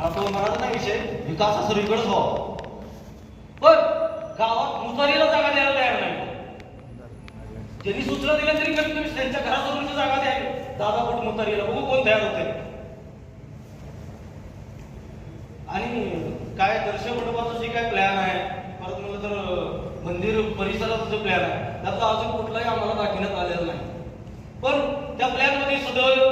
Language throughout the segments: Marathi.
हा तो म्हणाला नाही विषय. विकास हा. सगळीकडेच व्हावा पण गावात मुसारीला जागा द्यायला तयार नाही. त्यांनी सूचना दिल्या तरी कमीत कमी त्यांच्या घरासमोरची जागा द्यावी दादा कुठ मुसारीला बघू कोण तयार होते आणि काय दर्शन मंडपाचा जे काय प्लॅन आहे परत म्हणलं तर मंदिर परिसराचा जो प्लॅन आहे त्याचा अजून कुठलाही आम्हाला दाखविण्यात आलेला नाही. पण त्या प्लॅनमध्ये सदैव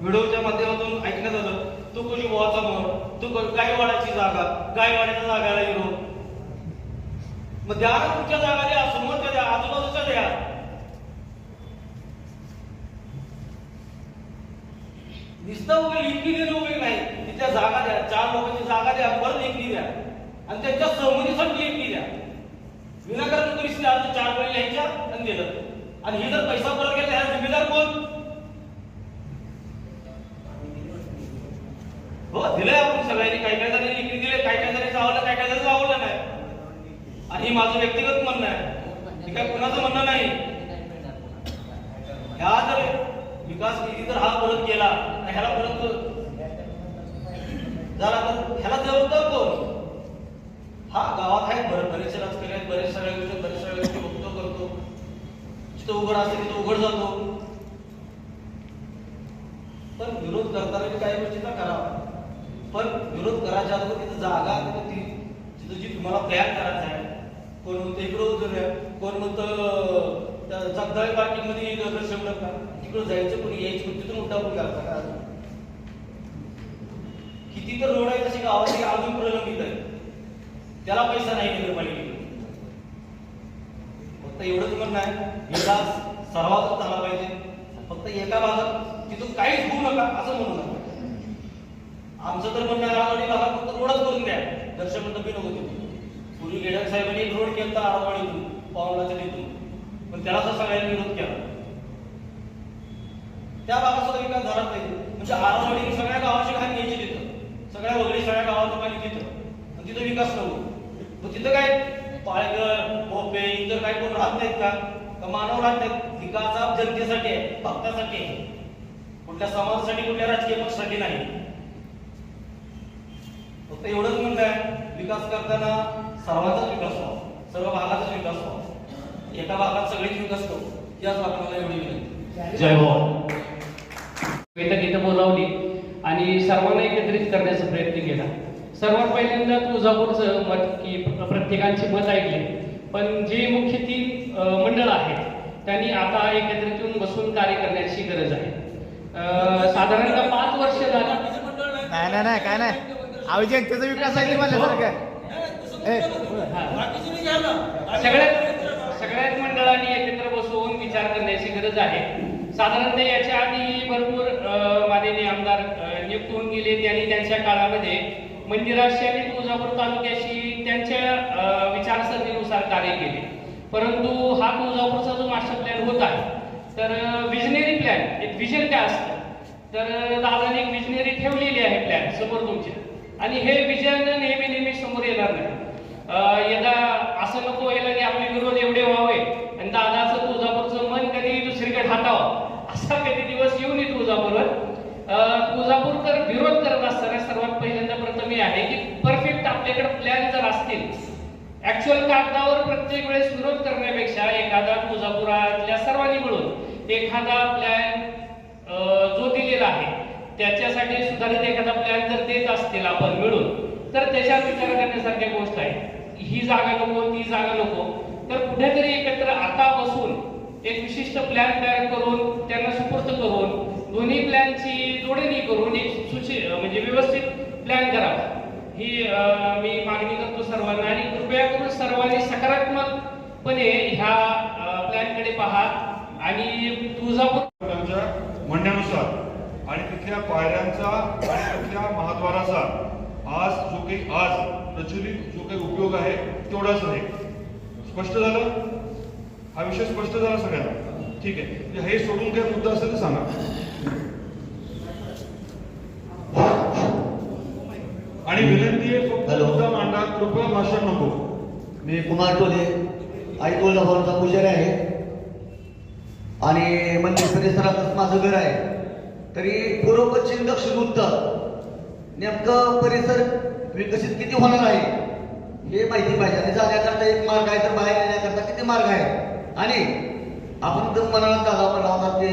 व्हिडिओच्या माध्यमातून ऐकण्यात आलं. तू कोणी बोवाचा मोर तू को- गायवाड्याची जागा गायवाड्याच्या जागाला येऊ मग द्या ना तुमच्या जागा द्या समोरच्या द्या आजूबाजूच्या द्या. नुसतं उभे लिखी देणं उपयोग नाही. तिच्या जागा द्या चार लोकांची जागा द्या परत लेखी द्या. आणि त्यांच्या सहमतीसाठी लेखी द्या. विनाकारण तुम्ही चार वेळी लिहायच्या आणि दिलं आणि हे जर पैसा परत गेला ह्या जिम्मेदार कोण? माझं व्यक्तिगत म्हणणं आहे. हे काय कोणाचं म्हणणं नाही. ह्या जर विकास निधी जर हा परत केला तर ह्याला परत जर आपण ह्याला जबाबदार कोण? हा गावात आहेत बरं बरेचसे राजकारणी आहेत बरेच सगळ्या गोष्टी बरेच सगळ्या गोष्टी बघतो करतो. जिथं उघड असते तिथं उघड जातो. पण विरोध करताना काही गोष्टींना करावा पण विरोध करायच्या अगोदर तिथं जागा तिथं तिथं जी तुम्हाला प्लॅन करायचा आहे कोण म्हणतं इकडं उजव्या कोण म्हणतं त्या जगदाळी पार्किंगमध्ये दर्शन नका तिकडं जायचं कोणी यायचं कोणी तिथून उठा कोणी घालता का किती तर रोड आहे तशी गावाचे अजून प्रलंबित आहे त्याला पैसा नाही नगरपालिकेकडे. फक्त एवढंच म्हणणं आहे. विकास सर्वातच झाला पाहिजे. फक्त एका भागात तिथून काहीच होऊ नका असं म्हणू नका. आमचं तर म्हणणं राहणार राजवाडी भागात फक्त रोडच करून द्या. दर्शन मंडपी नको तिथे पूर्वी गेडक साहेबांनी एक रोड केला आरवाडीतून पावलाच्या तिथून. पण त्याला तर सगळ्यांनी विरोध केला. त्या भागात सुद्धा विकास झाला पाहिजे म्हणजे आरवाडी सगळ्या गावाची घाण घ्यायची तिथं. सगळ्या वगैरे सगळ्या गावाचं पाणी तिथं. आणि तिथं विकास नव्हतो मग तिथं काय पाळेघर भोपे इतर काही कोण राहत नाहीत का? मानव राहत नाहीत? विकास जनतेसाठी आहे भक्तासाठी आहे. कुठल्या समाजासाठी कुठल्या राजकीय पक्षासाठी नाही. फक्त एवढंच म्हणणं आहे विकास करताना सर्वांचाच विकास व्हावा. सर्व भागाचाच विकास व्हावा. एका भागात सगळेच विकास करू याच आपल्याला एवढी विनंती. जय हो. बैठक इथं बोलावली आणि सर्वांना एकत्रित करण्याचा प्रयत्न केला. सर्वात पहिल्यांदा तुळजापूरचं मत की प्रत्येकांची मत ऐकले. पण जे मुख्य तीन मंडळ आहेत त्यांनी आता एकत्रित येऊन बसून कार्य करण्याची गरज आहे. साधारणतः पाच वर्ष झाली. नाही नाही नाही काय नाही. अहो जनतेचा विकास आहे सगळ्यात सगळ्याच मंडळांनी एकत्र बसून विचार करण्याची गरज आहे. साधारणतः याच्या आधी भरपूर माननीय आमदार नियुक्त होऊन गेले. त्यांनी त्यांच्या काळामध्ये मंदिराशी आणि तुळजापूर तालुक्याशी त्यांच्या विचारसरणीनुसार कार्य केले. परंतु हा तुळजापूरचा जो मास्टर प्लॅन होत आहे तर विजनरी प्लॅन एक विजन काय असतं? तर दादाने एक विजनरी ठेवलेली आहे प्लॅन समोर तुमच्या. आणि हे विजन नेहमी नेहमी समोर येणार नाही. यदा असं नको व्हायला की आपले विरोध एवढे व्हावे आणि दादाचं तुळजापूरचं मन कधी दुसरीकडे हातावं? असा कधी दिवस येऊ नये तुळजापूरवर. तुळजापूरकर विरोध करत असताना सर्वात पहिल्यांदा प्रथम हे आहे की परफेक्ट आपल्याकडे प्लॅन जर असतील ऍक्च्युअल कागदावर प्रत्येक वेळेस विरोध करण्यापेक्षा एखादा तुळजापुरातल्या सर्वांनी मिळून एखादा प्लॅन जो दिलेला आहे त्याच्यासाठी सुधारित एखादा प्लॅन जर देत असतील आपण मिळून तर त्याच्यावर विचार करण्यासारखी गोष्ट आहे. ही जागा नको ती जागा नको. तर कुठेतरी एकत्र आता बसून एक विशिष्ट प्लॅन तयार करून त्यांना सुपूर्त करून दोन्ही प्लॅनची जोडणी करून एक सुशी म्हणजे व्यवस्थित प्लॅन करावा. ही मी मागणी करतो सर्वांना आणि कृपया करून सर्वांनी सकारात्मकपणे ह्या प्लॅनकडे पहा आणि तुळजापूर म्हणण्यानुसार आणि तिथल्या पायऱ्यांचा आणि तिथल्या महाद्वाराचा आज जो काही आज प्रचलित जो काही उपयोग आहे तेवढाच नाही. स्पष्ट झालं? हा विषय स्पष्ट झाला सगळ्यांना? ठीक आहे. म्हणजे हे सोडून काही मुद्दा असेल तर सांगा. आणि विनंती आहे फक्त हॅलो. मुद्दा मांडा. कृपया भाषण नको. मी कुमार टोले. आई तुळजाभवानीचा पुजारी आहे. आणि मंदिर परिसरातच माझं घर आहे. तरी पूर्व पश्चिम दक्षिण उत्तर नेमकं परिसर विकसित किती होणार आहे? हे माहिती पाहिजे आणि जाण्याकरता एक मार्ग आहे तर बाहेर येण्याकरता किती मार्ग आहे आणि आपण जर मनाला झाला म्हणला ते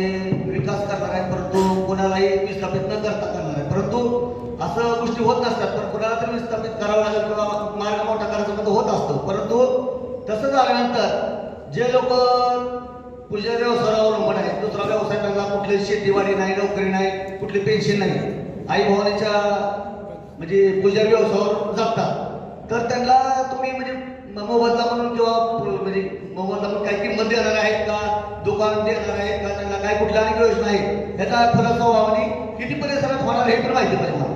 विकास करणार आहे परंतु कोणालाही विस्थापित न करता करणार आहे. परंतु असं गोष्टी होत नसतात पण कोणाला तरी विस्थापित करावं लागेल किंवा मार्ग मोठा करायचा म्हणतो होत असतो. परंतु तसं झाल्यानंतर जे लोक पूजा व्यवसायावर अवलंबून आहेत दुसरा व्यवसाय त्यांना कुठली शेतीवाडी नाही नोकरी नाही कुठली पेन्शन नाही आई भवानीच्या म्हणजे पूजा व्यवसायावर जगतात. तर त्यांना तुम्ही म्हणजे मोबदला म्हणून किंवा म्हणजे मोबदला म्हणून काही किंमत देणार आहेत का? दुकान देणार आहेत का? त्यांना काय कुठल्या आणि योजना आहेत? ह्याचा फरक आणि किती परिसरात होणार हे पण माहिती पाहिजे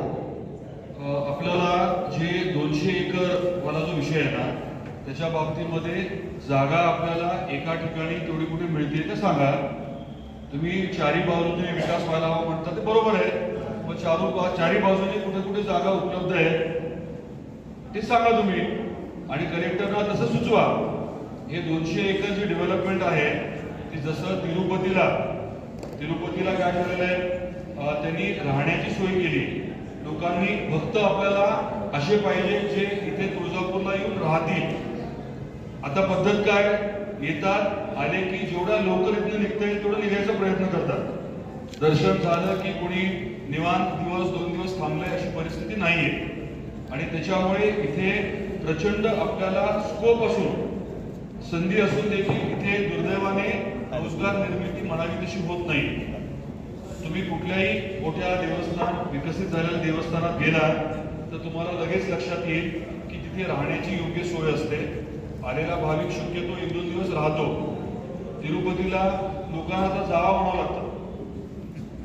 आपल्याला जे दोनशे एकर वाला जो विषय आहे ना त्याच्या बाबतीमध्ये जागा आपल्याला एका ठिकाणी तेवढी कुठे मिळते ते सांगा. तुम्ही चारी बाजूने विकास व्हायला हवा म्हणता ते बरोबर आहे. मग चारू चारी बाजूने कुठे कुठे जागा उपलब्ध आहे ते सांगा तुम्ही. आणि कलेक्टरना तसं सुचवा. हे दोनशे एकर जे डेव्हलपमेंट आहे. ते जसं तिरुपतीला तिरुपतीला काय झालेलं आहे? त्यांनी राहण्याची सोय केली. लोकांनी भक्त आपल्याला असे पाहिजे जे इथे तुळजापूरला येऊन राहतील. आता पद्धत काय? येतात आले की जेवढा लवकर इथं निघता येईल तेवढं निघायचा प्रयत्न करतात. दर्शन झालं की कोणी निवांत दिवस दोन दिवस थांबलंय अशी परिस्थिती नाहीये. आणि त्याच्यामुळे इथे प्रचंड आपल्याला स्कोप असून संधी असून देखील इथे दुर्दैवाने रोजगार निर्मिती म्हणावी तशी होत नाही. तुम्ही कुठल्याही मोठ्या देवस्थान विकसित झालेल्या देवस्थानात गेला तर तुम्हाला लगेच लक्षात येईल की तिथे राहण्याची योग्य सोय असते. आलेला भाविक शक्यतो एक दोन दिवस राहतो. तिरुपतीला लोकांना आता जावा म्हणावं लागतं.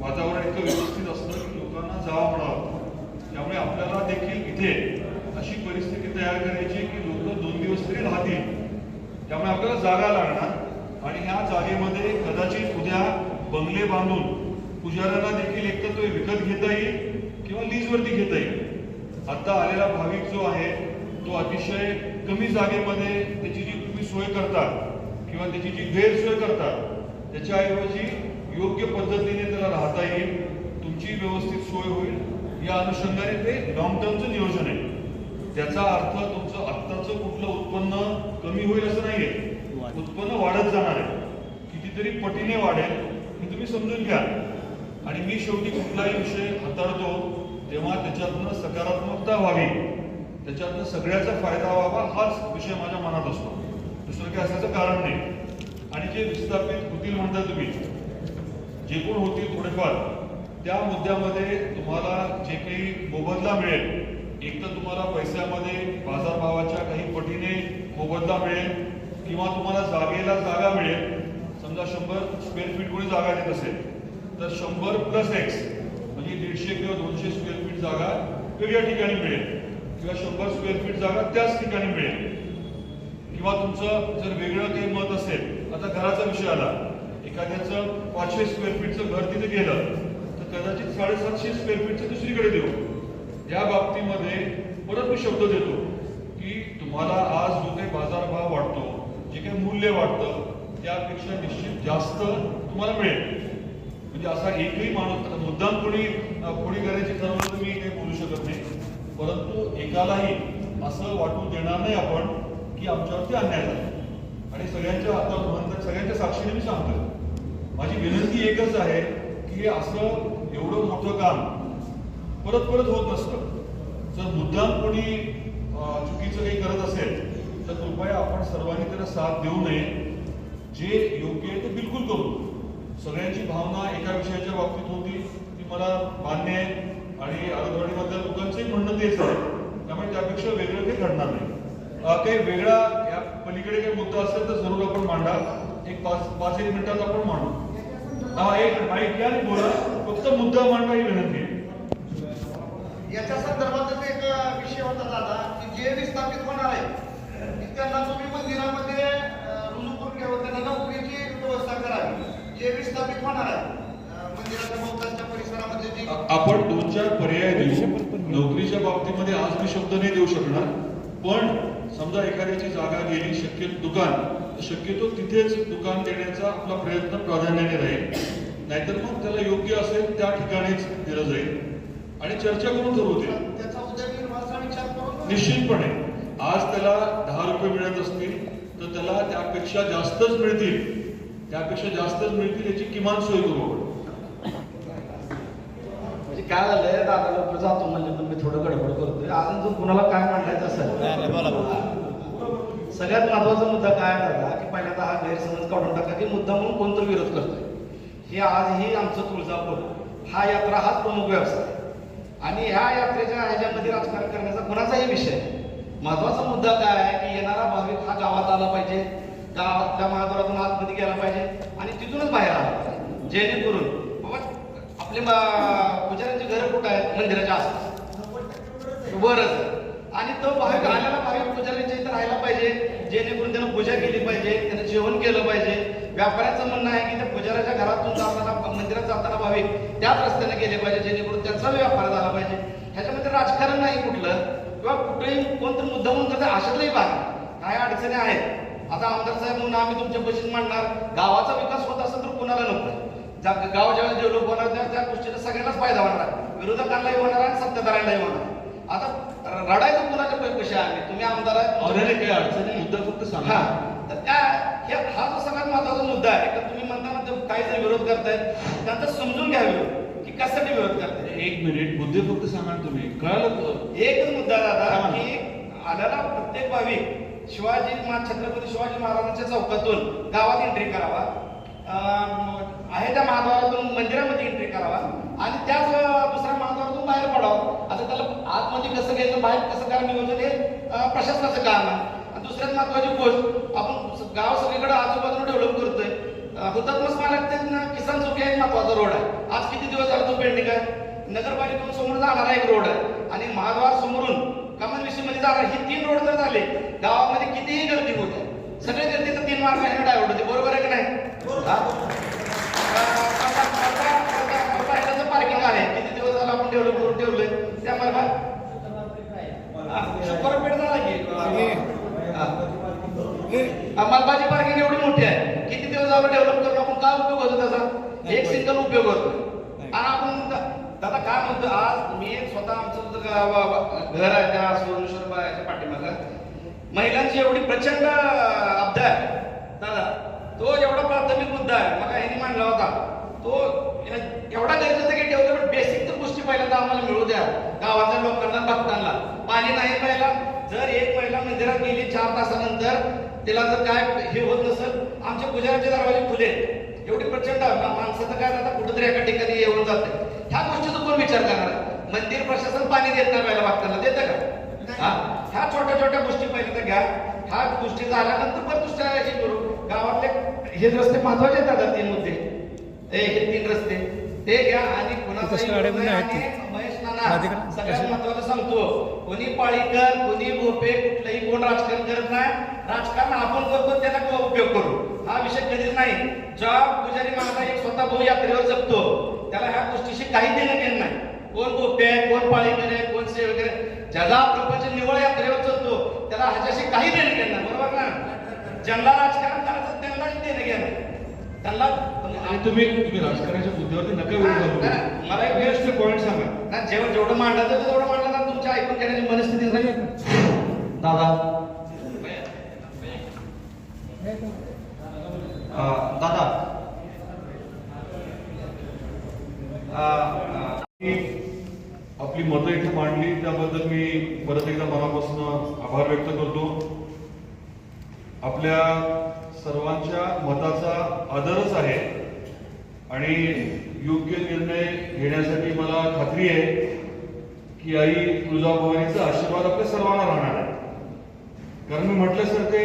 वातावरण इतकं व्यवस्थित असतं की लोकांना जावा म्हणावं लागतं. त्यामुळे आपल्याला देखील इथे अशी परिस्थिती तयार करायची की लोक दोन दिवस तरी राहतील. त्यामुळे आपल्याला जागा लागणार. आणि ह्या जागेमध्ये कदाचित उद्या बंगले बांधून पुजाऱ्यांना देखील एकतर तो विकत घेता येईल किंवा लीजवरती घेता येईल. आता आलेला भाविक जो आहे तो अतिशय कमी जागेमध्ये त्याची जी तुम्ही सोय करता किंवा त्याची जी गैरसोय करता त्याच्याऐवजी योग्य पद्धतीने त्याला राहता येईल. तुमची व्यवस्थित सोय होईल या अनुषंगाने ते लॉंग टर्मचं नियोजन आहे. त्याचा अर्थ तुमचं आत्ताचं कुठलं उत्पन्न कमी होईल असं नाहीये. उत्पन्न वाढत जाणार आहे. कितीतरी पटीने वाढेल हे तुम्ही समजून घ्या. आणि मी शेवटी कुठलाही विषय हाताळतो तेव्हा त्याच्यातनं सकारात्मकता व्हावी. त्याच्यातनं सगळ्याचा फायदा व्हावा हाच विषय माझ्या मनात असतो. दुसरं काही असण्याचं कारण नाही. आणि जे विस्थापित होतील म्हणता तुम्ही जे कोण होतील थोडेफार त्या मुद्द्यामध्ये तुम्हाला जे काही मोबदला मिळेल एक तर तुम्हाला पैशामध्ये बाजारभावाच्या काही पटीने मोबदला मिळेल किंवा तुम्हाला जागेला जागा मिळेल. समजा शंभर स्क्वेअर फीट कोणी जागा देत असेल तर शंभर प्लस एक्स म्हणजे दीडशे किंवा दोनशे स्क्वेअर फीट जागा वेगळ्या ठिकाणी मिळेल किंवा शंभर स्क्वेअर फीट जागा त्याच ठिकाणी मिळेल. किंवा तुमचं जर वेगळं काही मत असेल आता घराचा विषय आला. एखाद्याचं पाचशे स्क्वेअर फीटचं घर तिथे गेलं कदाचित साडेसातशे स्क्वेअर फीटचं दुसरीकडे देऊ. या बाबतीमध्ये परत मी शब्द देतो की तुम्हाला आज जो काही बाजारभाव वाटतो जे काही मूल्य वाटतं त्यापेक्षा निश्चित जास्त तुम्हाला मिळेल. म्हणजे असा एकही माणूस आता मुद्दाम कोणी कोणी करायची ठरवलं तर मी काही बोलू शकत नाही. परंतु एकालाही असं वाटू देणार नाही आपण की आमच्यावरती अन्याय झाला. आणि सगळ्यांच्या हातात सगळ्यांच्या साक्षीने मी सांगतो माझी विनंती एकच आहे की असं एवढं मोठं काम परत परत होत नसतं. जर मुद्दाम कोणी चुकीचं काही करत असेल तर कृपया आपण सर्वांनी त्याला साथ देऊ नये. जे योग्य आहे ते बिलकुल करू. सगळ्यांची भावना एका विषयाच्या बाबतीत होती ती मला मान्य आहे. आणि आरोग्यवाडीमधल्या लोकांचंही म्हणणं तेच आहे. त्यामुळे त्यापेक्षा वेगळं काही घडणार नाही. काही वेगळा या पलीकडे काही मुद्दा असेल तर जरूर आपण मांडा. एक पाच पाच एक मिनिटात आपण मांडू. हा एक माईक घ्या आणि बोला. फक्त मुद्दा मांडा ही विनंती आहे. याच्या संदर्भातच एक विषय होता दादा की जे विस्थापित होणार आहे की त्यांना तुम्ही मंदिरामध्ये रुजू करून घ्यावं त्यांना नोकरीची व्यवस्था करावी जे विस्थापित होणार आहे आपण दोन चार पर्याय देऊ. नोकरीच्या बाबतीमध्ये आज मी शब्द नाही देऊ शकणार. पण समजा एखाद्याची जागा गेली शक्य दुकान शक्यतो तिथेच दुकान देण्याचा आपला प्रयत्न प्राधान्याने राहील. नाहीतर मग त्याला योग्य असेल त्या ठिकाणीच दिलं जाईल. आणि चर्चा करून त्याचा उदयनिर्वाहाचा विचार करून निश्चितपणे. आज त्याला दहा रुपये मिळत असतील तर त्याला त्यापेक्षा जास्तच मिळतील. त्यापेक्षा जास्तच मिळतील याची किमान सोय करू आपण. म्हणजे काय झालंय दादा लवकर जातो म्हणजे पण मी थोडं गडबड करतोय. अजून जर कुणाला काय मांडायचं नाही, नाही, बोला, बोला. असेल सगळ्यात महत्त्वाचा मुद्दा काय दादा की पहिल्यांदा हा गैरसमज काढून टाका की मुद्दा म्हणून कोणतं विरोध करतोय. हे आजही आमचं तुळजापूर हा यात्रा हाच प्रमुख व्यवसाय आणि ह्या यात्रेच्या ह्याच्यामध्ये राजकारण करण्याचा कोणाचाही विषय महत्त्वाचा मुद्दा काय आहे की येणारा भाविक हा गावात आला पाहिजे गावातल्या महाद्वारातून आतमध्ये गेला पाहिजे आणि तिथूनच बाहेर आला पाहिजे. जेणेकरून बाबा आपले पुजाऱ्यांची घरं कुठं आहेत? मंदिराच्या आसपास. बरंच आणि तो भाविक आलेला भाविक पुजाऱ्यांच्या इथे राहायला पाहिजे जेणेकरून त्यानं पूजा केली पाहिजे त्यानं जेवण केलं पाहिजे. व्यापाऱ्याचं म्हणणं आहे की त्या पुजाऱ्याच्या घरातून जाताना मंदिरात जाताना भाविक त्याच रस्त्याने गेले पाहिजे जेणेकरून त्यांचा व्यापार झाला पाहिजे. ह्याच्यामध्ये राजकारण नाही कुठलं किंवा कुठेही कोणतं मुद्दा म्हणून करता अशातलाही भाग नाही. काय अडचणी आहेत. आता आमदार साहेब म्हणून आम्ही तुमच्या बशीत मांडणार. गावाचा विकास होत असेल तर कुणाला नको? गाव ज्यावेळेस डेव्हलप होणार त्या त्या गोष्टीचा सगळ्यांनाच फायदा होणार आहे. विरोधकांनाही होणार आहे सत्ताधाऱ्यांनाही होणार. आता रडायचं कुणाच्या पैसे आम्ही तुम्ही आमदार अडचणी मुद्दा फक्त सांगा. तर काय हे जो सगळ्यात महत्त्वाचा मुद्दा आहे तर तुम्ही काही जर विरोध करतायत त्यांचा समजून घ्या विरोध की कशासाठी विरोध करताय. एक मिनिट मुद्दे फक्त सांगा ना तुम्ही. कळालं? एकच मुद्दा दादा काय? की आलेला प्रत्येक भाविक शिवाजी छत्रपती शिवाजी महाराजांच्या चौकातून गावात एंट्री करावा. आहे त्या महाद्वारातून मंदिरामध्ये एंट्री करावा. आणि त्याच दुसऱ्या महाद्वारातून बाहेर पडावं. आता त्याला आतमध्ये कसं घ्यायचं बाहेर कसं करायचं नियोजन हे प्रशासनाचं काम आहे. आणि दुसऱ्यात महत्वाची गोष्ट आपण गाव सगळीकडे आजूबाजूला डेव्हलप करतोय. हुतात्मा स्मारक ते ना किसान चौकी आहे महत्त्वाचा रोड आहे आज किती दिवस झाला तो पेंडिंग आहे नगरपालिकेतून समोर जाणारा एक रोड आहे आणि महाद्वार समोरून कमलमध्ये जाणार हे तीन रोड जर झाले गावामध्ये कितीही गर्दी होते सगळे गर्दीचा तीन मार्ग आहे डायव्हर्ट होते बरोबर आहे की नाही पार्किंग आहे किती दिवस झाला आपण डेव्हलप करून ठेवलंय त्या मार्गात हा, शुक्रवारपेठ झाला की मालबाजी पार्किंग एवढी मोठी आहे झालं डेव्हलप करून आपण काय उपयोग होतो त्याचा? एक सिंगल उपयोग होतो. आणि आपण दादा काय म्हणतो आज मी स्वतः आमचं घर आहे त्या बायाच्या पाठीमागं. महिलांची एवढी प्रचंड अब्दा आहे. दादा तो एवढा प्राथमिक मुद्दा आहे. मग ह्यांनी मांडला होता. तो एवढा गरजेचं की पण बेसिक तर गोष्टी पहिल्यांदा आम्हाला मिळू द्या. गावातल्या लोकांना भक्तांना. पाणी नाही प्यायला जर एक महिला मंदिरात गेली चार तासानंतर तिला जर काय हे होत नसेल आमच्या पुजाऱ्याचे दरवाजे खुले आहेत. एवढी प्रचंड माणसाचं काय आता कुठेतरी एका ठिकाणी येऊन जाते. ह्या गोष्टीचा कोण विचार करणार? आहे? मंदिर प्रशासन पाणी देत नाही पहिला भक्तांना देतं का? हा? ह्या छोट्या छोट्या गोष्टी पहिल्यांदा घ्या. ह्या गोष्टी झाल्यानंतर परत दुसऱ्या हे करू. गावातले हे रस्ते महत्त्वाचे आहेत दादा तीन मुद्दे. हे तीन रस्ते. ते घ्या आणि महेश नाना प्राधिकरण? सगळ्यात? महत्वाचं सांगतो. कोणी पाळीकर कोणी भोपे कुठलंही कोण राजकारण करत नाही. राजकारण आपण करतो त्याला उपयोग करू हा विषय कधीच नाही. जेव्हा पुजारी महाराज एक स्वतः भाऊ यात्रेवर जगतो त्याला ह्या गोष्टीशी काही देणं घेणं नाही. कोण गोपे आहे कोण पाळीकर आहे कोण सेवक आहे ज्याला प्रपंच निवळ यात्रेवर चालतो त्याला ह्याच्याशी काही देणं घेणं नाही बरोबर ना? ज्यांना राजकारण करायचं त्यांनाच देणं घेणं. त्यांना तुम्ही तुम्ही राजकारणाच्या मुद्द्यावरती नका मला एक बेस्ट पॉईंट सांगा. ना जेवढं जेवढं मांडायचं तेवढं मांडलं ना तुमच्या ऐकून घेण्याची मनस्थिती झाली दादा दादा. आपली मतं इथे मांडली त्याबद्दल मी परत एकदा मनापासून आभार व्यक्त करतो. आपल्या सर्वांच्या मताचा आदरच आहे आणि योग्य निर्णय घेण्यासाठी मला खात्री आहे की आई तुळजाभवानीचा आशीर्वाद आपल्या सर्वांना राहणार आहे. कारण मी म्हटल्यासारखे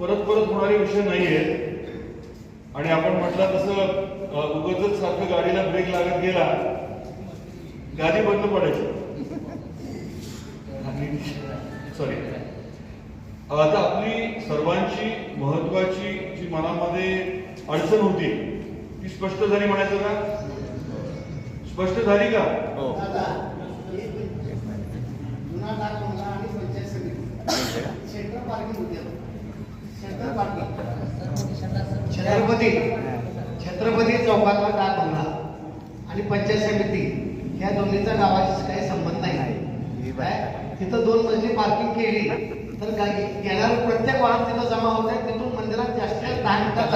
परत परत होणारे विषय नाही आहेत आणि आपण म्हटलं तसं उगच सारखं गाडीला ब्रेक लागत गेला गाडी बंद पडायची. सॉरी आता आपली सर्वांची महत्वाची जी मनामध्ये अडचण होती ती स्पष्ट झाली म्हणायचं का? स्पष्ट झाली का? हो. समिती. सेंट्रल पार्किंग होते छत्रपती. छत्रपती चौकातला डाक बंगला आणि पंचायत समिती ह्या दोन्हीचा गावाशी काही संबंध नाही. नाही, ही. तिथं दोन मजली पार्किंग केली. तर काय येणारं प्रत्येक वाहन तिथं जमा होत आहे. तिथून मंदिरात दहा मिनिटात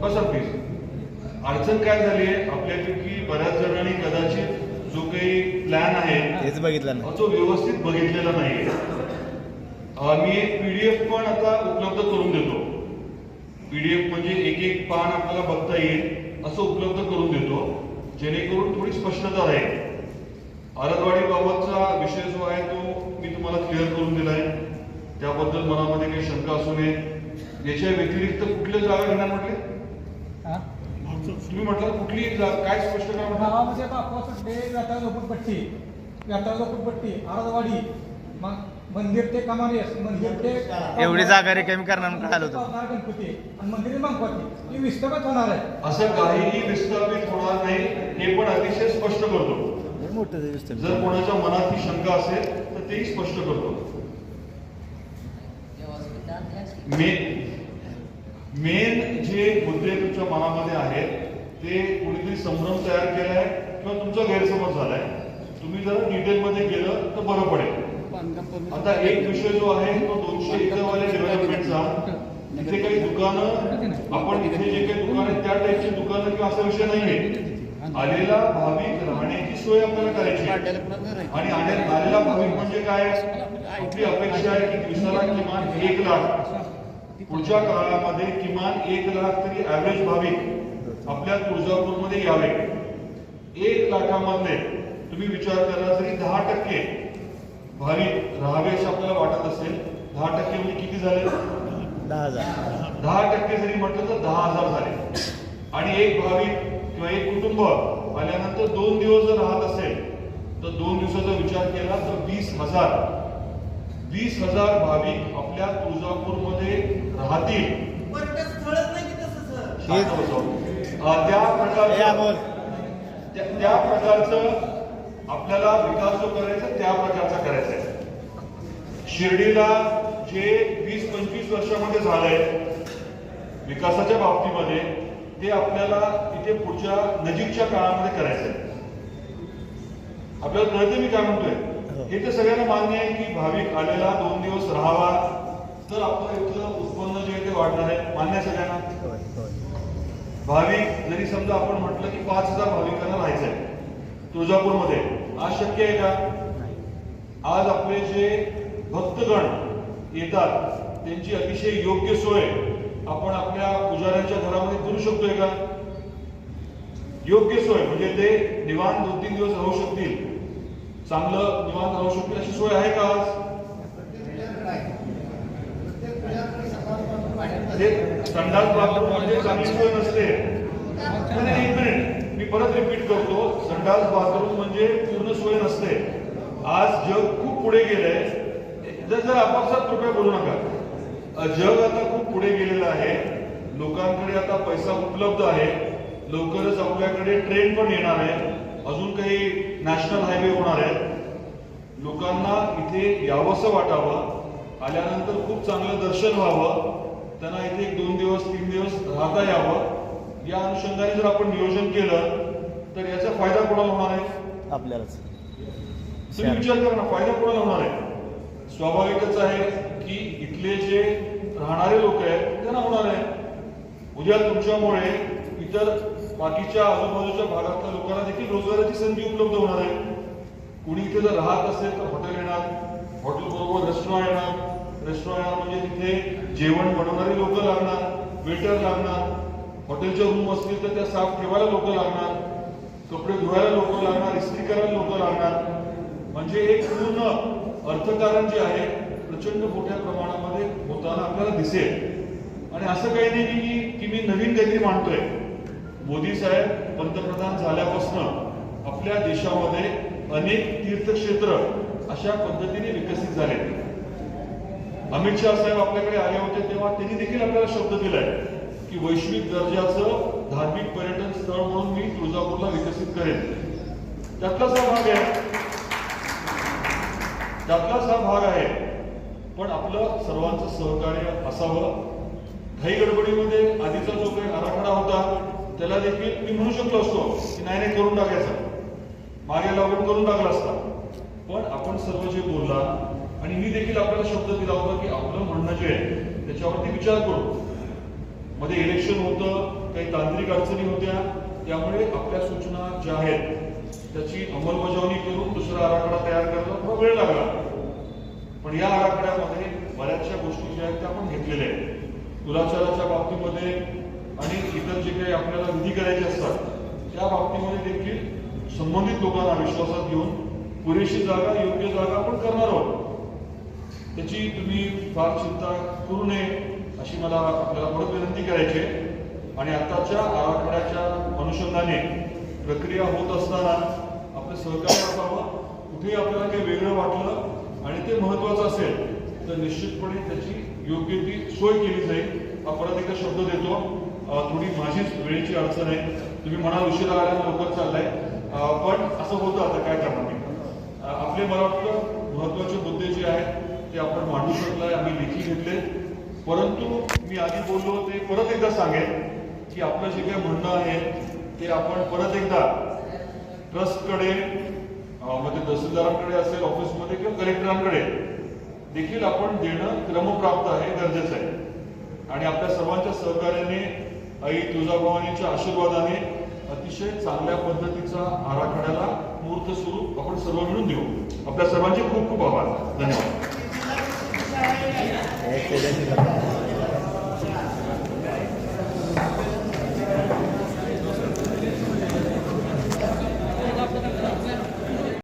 बसा प्लीज अडचण काय झाली आहे? आपल्यापैकी बऱ्याच जणांनी कदाचित जो काही प्लॅन आहे नाही तो व्यवस्थित बघितलेला नाहीये. अं, मी एक पीडीएफ पण आता उपलब्ध करून देतो. पीडीएफ म्हणजे एक एक पान आपल्याला बघता येईल असं उपलब्ध करून देतो. जेणेकरून थोडी स्पष्टता राहील. आरदवाडी बाबतचा विषय जो आहे तो मी तुम्हाला क्लिअर करून दिलाय. त्याबद्दल मनामध्ये काही शंका असू नये. याच्या व्यतिरिक्त कुठल्या जागा घेणार म्हटले? तुम्ही म्हटलं कुठली काय स्पष्ट करा म्हटलं? गावामध्ये बापासुड्डे व्याता झोपडपट्टी. व्याता झोपडपट्टी. आरदवाडी मग मंदिर ते कमानियस मंदिर ते एवढी जागा रिकामी करणार कळालं होतं. गणपती आणि मंदिर मंगपती ही विस्तृत होणार आहे. असं काहीही विस्थापित होणार नाही हे पण अतिशय स्पष्ट करतो. जर कोणाच्या मनात ही शंका असेल तर तेही स्पष्ट करतो. मेन मेन जे मुद्दे तुमच्या मनामध्ये आहेत ते कोणीतरी संभ्रम तयार केलाय किंवा तुमचा गैरसमज झालाय. तुम्ही जरा डिटेलमध्ये गेलं तर बरं पडेल. आता एक विषय जो आहे तो दोनशे एकरवाल्या डेव्हलपमेंटचा इथे काही दुकानं आपण इथे जे काही दुकान आहेत त्या टाईपची दुकानं किंवा असा विषय नाहीये. आलेला भाविक राहण्याची सोय आपल्याला करायची आणि आलेला भाविक म्हणजे काय? आपली अपेक्षा आहे की दिवसाला किमान एक लाख पुढच्या काळामध्ये किमान एक लाख तरी ऍव्हरेज भाविक आपल्या तुळजापूरमध्ये यावे. एक लाखामध्ये तुम्ही विचार करा तरी दहा टक्के भाविक राहावे असं आपल्याला वाटत असेल दहा टक्के म्हणजे किती झाले? दहा हजार. दहा टक्के जरी म्हटलं तर दहा हजार झाले. आणि एक भाविक किंवा एक कुटुंब आल्यानंतर दोन दिवस जर राहत असेल तर दोन दिवसाचा विचार केला तर वीस हजार. वीस हजार भाविक आपल्या तुळजापूरमध्ये राहतील. त्या. प्रकारचं त्या प्रकारचं आपल्याला विकास जो करायचा त्या प्रकारचा करायचा आहे. शिर्डीला जे वीस पंचवीस वर्षामध्ये झालंय विकासाच्या बाबतीमध्ये ते आपल्याला इथे पुढच्या नजीकच्या काळामध्ये करायचं आहे. आपल्याला कळतं मी काय म्हणतोय? हे तर सगळ्यांना मान्य आहे की भाविक आलेला दोन दिवस राहावा. तर आपलं इथलं उत्पन्न जे आहे ते वाढणार आहे. मान्य आहे सगळ्यांना? भाविक जरी समजा आपण म्हटलं की पाच हजार भाविकांना राहायचंय तुळजापूरमध्ये आज शक्य आहे का? आज आपले जे भक्तगण येतात त्यांची अतिशय योग्य सोय आपण आपल्या पुजाऱ्यांच्या घरामध्ये करू शकतोय का? योग्य सोय म्हणजे ते निवांत दोन तीन दिवस राहू शकतील. चांगलं निवांत राहू शकतील अशी सोय आहे का आज? संडास बाथरूम म्हणजे चांगली सोय नसते. एक मिनिट. मी परत रिपीट करतो संडास बाथरूम म्हणजे पूर्ण सोय नसते. आज जग खूप पुढे गेलंय. जर जर आपापसात कृपया बोलू नका. जग आता खूप पुढे गेलेलं आहे. लोकांकडे आता पैसा उपलब्ध आहे. लवकरच आपल्याकडे ट्रेन पण येणार आहे. अजून काही नॅशनल हायवे होणार आहेत. लोकांना इथे यावंसं वाटावं. आल्यानंतर खूप चांगलं दर्शन व्हावं. त्यांना इथे एक दोन दिवस तीन दिवस राहता यावं. या अनुषंगाने जर आपण नियोजन केलं तर याचा फायदा कोणाला होणार आहे? आपल्यालाच. तुम्ही विचार करा ना फायदा कोणाला होणार आहे? स्वाभाविकच आहे की इथले जे राहणारे लोक आहेत त्यांना होणार आहे. उद्या तुमच्यामुळे इतर बाकीच्या आजूबाजूच्या भागातल्या लोकांना देखील रोजगाराची संधी उपलब्ध होणार आहे. कुणी इथे जर राहत असेल तर हॉटेल येणार हॉटेल बरोबर रेस्टॉरंट येणार. रेस्टॉरंट येणार म्हणजे तिथे जेवण बनवणारी लोक लागणार वेटर लागणार. हॉटेलच्या रूम असतील तर त्या साफ ठेवायला लोक लागणार कपडे धुवायला लोक लागणार इस्त्री करायला लोक लागणार. म्हणजे एक पूर्ण अर्थकारण जे आहे प्रचंड मोठ्या प्रमाणामध्ये होताना आपल्याला दिसेल. आणि असं काही नाही की की मी नवीन काहीतरी मांडतोय. मोदी साहेब पंतप्रधान झाल्यापासून आपल्या देशामध्ये अनेक तीर्थक्षेत्र अशा पद्धतीने विकसित झाले अमित शहा साहेब आपल्याकडे आले होते तेव्हा त्यांनी देखील आपल्याला शब्द दिलाय. की वैश्विक दर्जाचं धार्मिक पर्यटन स्थळ म्हणून मी तुळजापूरला विकसित करेन. त्यातलाच हा भाग आहे. त्यातलाच हा भाग आहे. पण आपलं सर्वांचं सहकार्य असावं. घाई गडबडीमध्ये आधीचा जो काही आराखडा होता त्याला देखील मी म्हणू शकलो असतो की नाही नाही करून टाकायचा. मागे लागून करून टाकला असता. पण आपण सर्व जे बोलला आणि मी देखील आपल्याला शब्द दिला होता की आपलं म्हणणं जे आहे त्याच्यावरती विचार करू. मध्ये इलेक्शन होतं काही तांत्रिक अडचणी होत्या त्यामुळे आपल्या सूचना ज्या आहेत त्याची अंमलबजावणी करून दुसरा आराखडा तयार करायला थोडा वेळ लागला. पण या आराखड्यामध्ये बऱ्याचशा गोष्टी ज्या आहेत त्या आपण घेतलेल्या आहेत. दुराचाराच्या बाबतीमध्ये आणि इतर जे काही आपल्याला विधी करायचे असतात त्या बाबतीमध्ये देखील संबंधित लोकांना विश्वासात घेऊन पुरेशी जागा योग्य जागा आपण करणार आहोत. त्याची तुम्ही फार चिंता करू नये. अशी मला आपल्याला परत विनंती करायची आहे. आणि आताच्या आराखड्याच्या अनुषंगाने प्रक्रिया होत असताना आपलं सहकार्य असावं कुठेही आपल्याला काही वेगळं वाटलं आणि ते महत्वाचं असेल तर निश्चितपणे त्याची योग्य ती सोय केली जाईल. हा परत एकदा शब्द देतो. थोडी माझीच वेळेची अडचण आहे. तुम्ही म्हणाल उशिरा आल्या लवकर चाललाय. पण असं होतं आता काय करणार नाही आपले मला वाटतं महत्त्वाचे मुद्दे जे आहेत ते आपण मांडू शकलोय. आम्ही लेखी घेतले. परंतु मी आधी बोललो ते परत एकदा सांगेन की आपलं जे काही म्हणणं आहे ते आपण परत एकदा ट्रस्टकडे म्हणजे तहसीलदारांकडे असेल ऑफिसमध्ये किंवा कलेक्टरांकडे देखील आपण देणं क्रमप्राप्त आहे गरजेचं आहे. आणि आपल्या सर्वांच्या सहकार्याने आई तुळजाभवानीच्या आशीर्वादाने अतिशय चांगल्या पद्धतीचा आराखड्याला मूर्त स्वरूप आपण सर्व मिळून देऊ. आपल्या सर्वांचे खूप खूप आभार. धन्यवाद. हे केल्याची